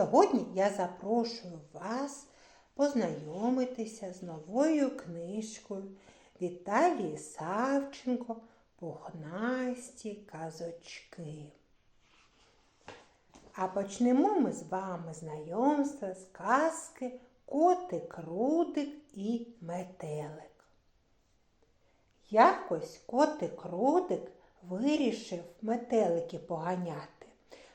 Сьогодні я запрошую вас познайомитися з новою книжкою Віталії Савченко Пухнасті казочки. А почнемо ми з вами знайомство з казки Котик, Рудик і Метелик. Якось котик Рудик вирішив метелики поганяти.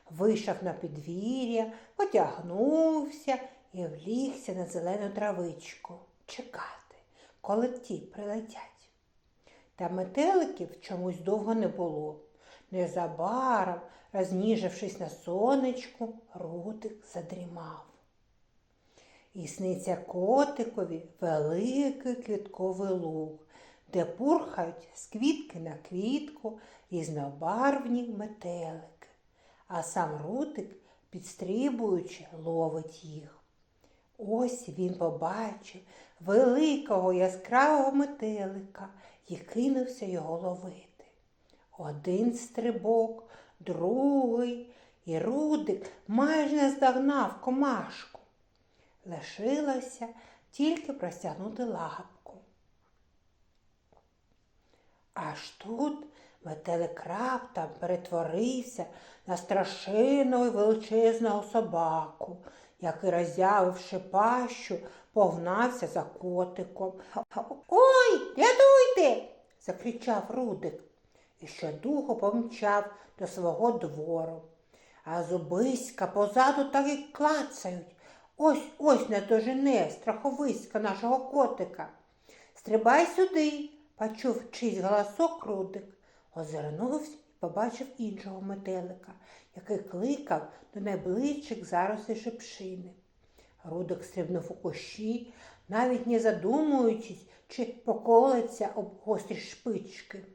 Вийшов на підвір'я, потягнувся і влігся на зелену травичку чекати, коли ті прилетять. Та метеликів чомусь довго не було. Незабаром, розніжившись на сонечку, Рудик задрімав. І сниться котикові великий квітковий луг, де пурхають з квітки на квітку різнобарвні метелики, а сам Рудик, підстрибуючи, ловить їх. Ось він побачив великого яскравого метелика і кинувся його ловити. Один стрибок, другий, і Рудик майже наздогнав комашку. Лишилося тільки простягнути лапку. Аж тут метелик раптом перетворився на страшенного й величезного собаку, який, роззявивши пащу, погнався за котиком. Ой, рятуйте! закричав Рудик і щодуху помчав до свого двору. А зубиська позаду так і клацають. Ось ось не дожене страховиська нашого котика. Стрибай сюди, почув чийсь голосок Рудик. Озирнувся і побачив іншого метелика, який кликав до найближчих зарослей шипшини. Рудик стрибнув у кущі, навіть не задумуючись, чи поколиться об гострі шпички.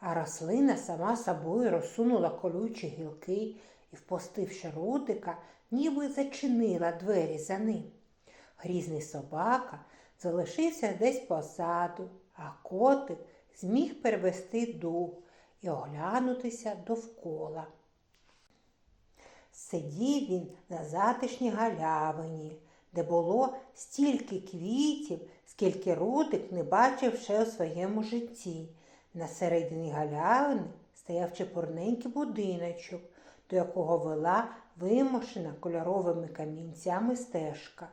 А рослина сама собою розсунула колючі гілки і, впустивши Рудика, ніби зачинила двері за ним. Грізний собака залишився десь позаду, а котик зміг перевести дух і оглянутися довкола. Сидів він на затишній галявині, де було стільки квітів, скільки Рудик не бачив ще у своєму житті. На середині галявини стояв чепурненький будиночок, до якого вела вимушена кольоровими камінцями стежка.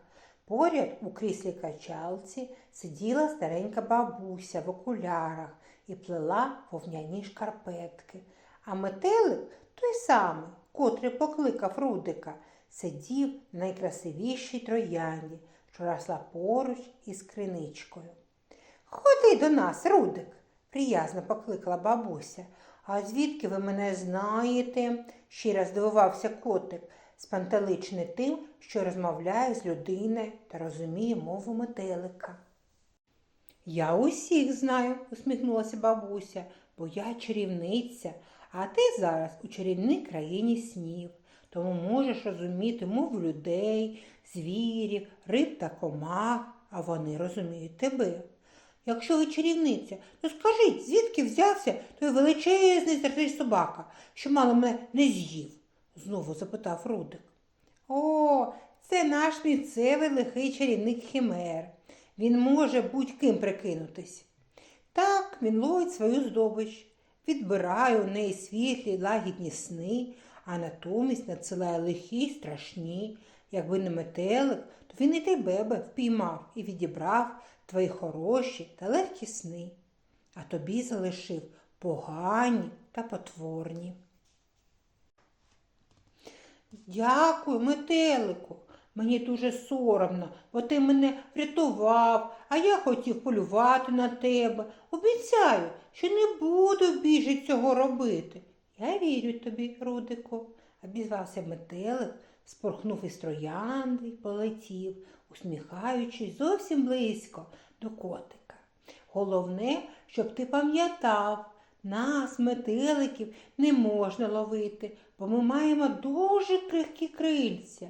Поряд у кріслі качалці сиділа старенька бабуся в окулярах і плела вовняні шкарпетки. А метелик, той самий, котрий покликав Рудика, сидів на найкрасивішій троянді, що росла поруч із криничкою. Ходи до нас, Рудик, приязно покликала бабуся. А звідки ви мене знаєте? щиро здивувався котик, спантеличений тим, що розмовляє з людиною та розуміє мову метелика. Я усіх знаю, усміхнулася бабуся, бо я чарівниця, а ти зараз у чарівній країні снів, тому можеш розуміти мову людей, звірів, риб та комах, а вони розуміють тебе. Якщо ви чарівниця, то скажіть, звідки взявся той величезний старий собака, що мало мене не з'їв? Знову запитав Рудик. О, це наш місцевий лихий чарівник Хімер. Він може будь-ким прикинутись. Так він ловить свою здобич, відбирає у неї світлі лагідні сни, а натомість надсилає лихі страшні. Якби не метелик, то він і тебе впіймав і відібрав твої хороші та легкі сни, а тобі залишив погані та потворні. Дякую, метелику. Мені дуже соромно, бо ти мене врятував, а я хотів полювати на тебе. Обіцяю, що не буду більше цього робити. Я вірю тобі, Рудику, обізвався метелик, спорхнув із троянди й полетів, усміхаючись зовсім близько до котика. Головне, щоб ти пам'ятав, нас, метеликів, не можна ловити, бо ми маємо дуже крихкі крильця.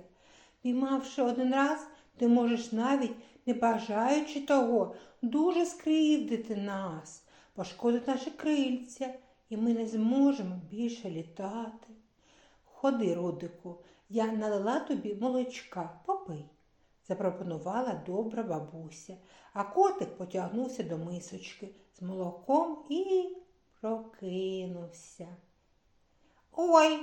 Піймавши один раз, ти можеш навіть, не бажаючи того, дуже скривдити нас, пошкодити наші крильця, і ми не зможемо більше літати. Ходи, Рудику, Я налила тобі молочка, попий, запропонувала добра бабуся, а котик потягнувся до мисочки з молоком і прокинувся. Ой,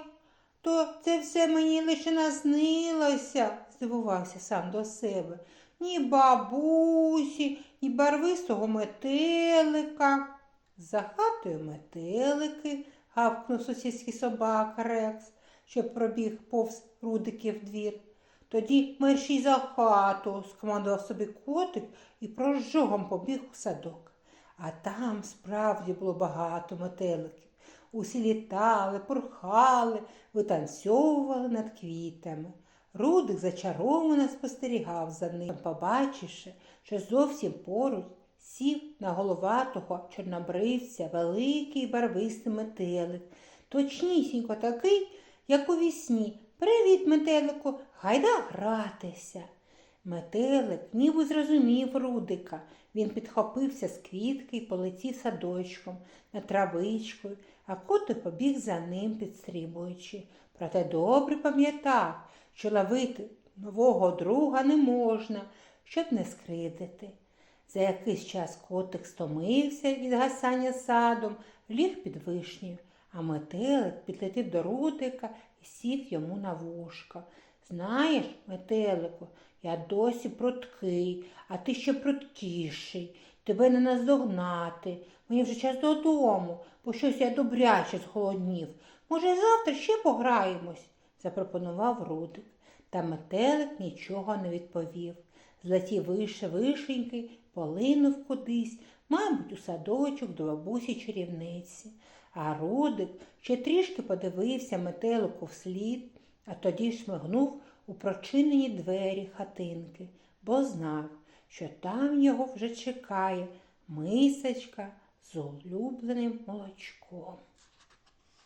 то це все мені лише наснилося, здивувався сам до себе. Ні бабусі, ні барвистого метелика. За хатою метелики, гавкнув сусідський собака Рекс, що пробіг повз рудиків двір. Тоді мерщій за хату, скомандував собі котик і прожогом побіг у садок. А там справді було багато метеликів. Усі літали, пурхали, витанцьовували над квітами. Рудик зачаровано спостерігав за ним, побачивши, що зовсім поруч сів на головатого чорнобривця великий барвистий метелик, точнісінько такий, як у вісні. Привіт, метелику, гайда гратися. Метелик ніби зрозумів Рудика. Він підхопився з квітки і полетів садочком на травичкою, а котик побіг за ним, підстрибуючи. Проте добре пам'ятав, що ловити нового друга не можна, щоб не скридити. За якийсь час котик стомився від гасання садом, ліг під вишнею, а метелик підлетів до Рудика і сів йому на вушко. Знаєш, метелику, я досі пруткий, а ти ще пруткіший. Тебе не наздогнати. Мені вже час додому, бо щось я добряче зголоднів. Може, завтра ще пограємось, запропонував Рудик. Та метелик нічого не відповів. Злетів вище вишеньки, полинув кудись, мабуть, у садочок до бабусі чарівниці. А Рудик ще трішки подивився метелику вслід, а тоді шмигнув у прочинені двері хатинки, бо знав, що там його вже чекає мисочка з улюбленим молочком.